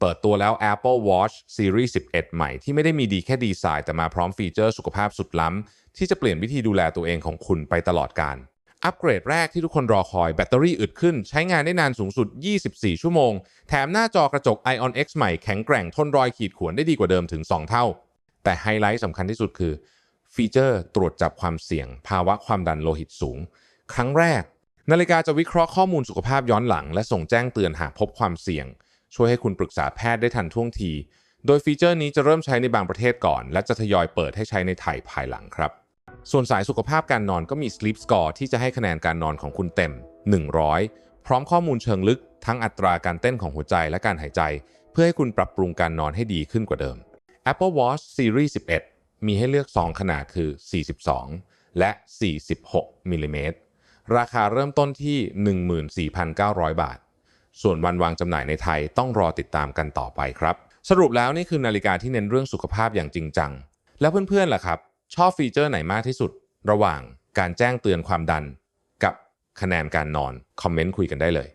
เปิดตัวแล้ว Apple Watch Series 11 ใหม่ที่ไม่ได้มีดีแค่ดีไซน์แต่มาพร้อมฟีเจอร์สุขภาพสุดล้ำ ที่จะเปลี่ยนวิธีดูแลตัวเองของคุณไปตลอดการ อัปเกรดแรกที่ทุกคนรอคอยแบตเตอรี่อึดขึ้น ใช้งานได้นานสูงสุด 24 ชั่วโมง แถมหน้าจอกระจก Ion X ใหม่แข็งแกร่งทนรอยขีดข่วนได้ดีกว่าเดิมถึง 2 เท่า แต่ไฮไลท์สำคัญที่สุดคือ ฟีเจอร์ตรวจจับความเสี่ยง ภาวะความดันโลหิตสูง ครั้งแรก นาฬิกาจะวิเคราะห์ข้อมูลสุขภาพย้อนหลัง และส่งแจ้งเตือนหากพบความเสี่ยง ช่วยให้คุณปรึกษาแพทย์ได้ทันท่วงที โดยฟีเจอร์นี้จะเริ่มใช้ในบางประเทศก่อน และจะทยอยเปิดให้ใช้ในไทยภายหลังครับ ส่วนสายสุขภาพการนอนก็มี Sleep Score ที่จะให้คะแนนการนอนของคุณเต็ม 100 พร้อมข้อมูลเชิงลึก ทั้งอัตราการเต้นของหัวใจและการหายใจ เพื่อให้คุณปรับปรุงการนอนให้ดีขึ้นกว่าเดิม Apple Watch Series 11 มีให้เลือก 2 ขนาดคือ 42 และ 46มิลลิเมตรราคาเริ่มต้นที่ 14,900 บาท ส่วนวันวางจำหน่ายในไทยต้องรอติดตามกันต่อไปครับ สรุปแล้วนี่คือนาฬิกาที่เน้นเรื่องสุขภาพอย่างจริงจัง แล้วเพื่อนๆล่ะครับ ชอบฟีเจอร์ไหนมากที่สุด ระหว่างการแจ้งเตือนความดัน กับคะแนนการนอน คอมเมนต์คุยกันได้เลย